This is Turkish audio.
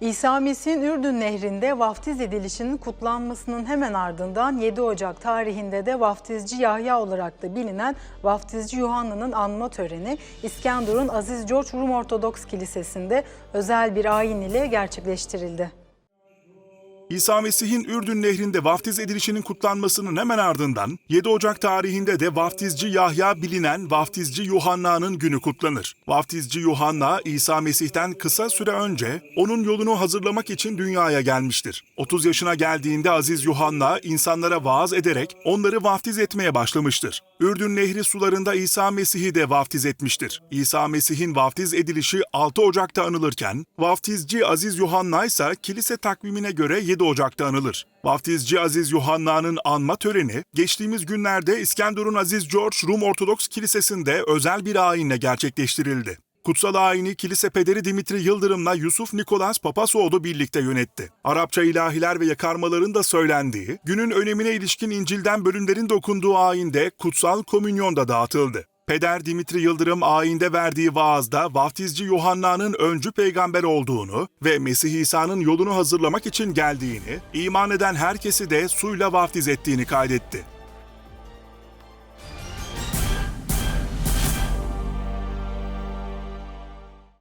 İsa Mesih'in Ürdün Nehri'nde vaftiz edilişinin kutlanmasının hemen ardından 7 Ocak tarihinde de vaftizci Yahya olarak da bilinen vaftizci Yuhanna'nın anma töreni İskenderun Aziz George Rum Ortodoks Kilisesi'nde özel bir ayin ile gerçekleştirildi. İsa Mesih'in Ürdün Nehri'nde vaftiz edilişinin kutlanmasının hemen ardından 7 Ocak tarihinde de vaftizci Yahya bilinen vaftizci Yuhanna'nın günü kutlanır. Vaftizci Yuhanna İsa Mesih'ten kısa süre önce onun yolunu hazırlamak için dünyaya gelmiştir. 30 yaşına geldiğinde Aziz Yuhanna insanlara vaaz ederek onları vaftiz etmeye başlamıştır. Ürdün Nehri sularında İsa Mesih'i de vaftiz etmiştir. İsa Mesih'in vaftiz edilişi 6 Ocak'ta anılırken vaftizci Aziz Yuhanna ise kilise takvimine göre 7 Ocak'ta anılır. Vaftizci Aziz Yuhanna'nın anma töreni geçtiğimiz günlerde İskenderun Aziz George Rum Ortodoks Kilisesi'nde özel bir ayinle gerçekleştirildi. Kutsal ayini kilise pederi Dimitri Yıldırım'la Yusuf Nikolas Papasoğlu birlikte yönetti. Arapça ilahiler ve yakarmaların da söylendiği, günün önemine ilişkin İncil'den bölümlerin dokunduğu ayinde kutsal komünyon da dağıtıldı. Peder Dimitri Yıldırım ayinde verdiği vaazda vaftizci Yuhanna'nın öncü peygamber olduğunu ve Mesih İsa'nın yolunu hazırlamak için geldiğini, iman eden herkesi de suyla vaftiz ettiğini kaydetti.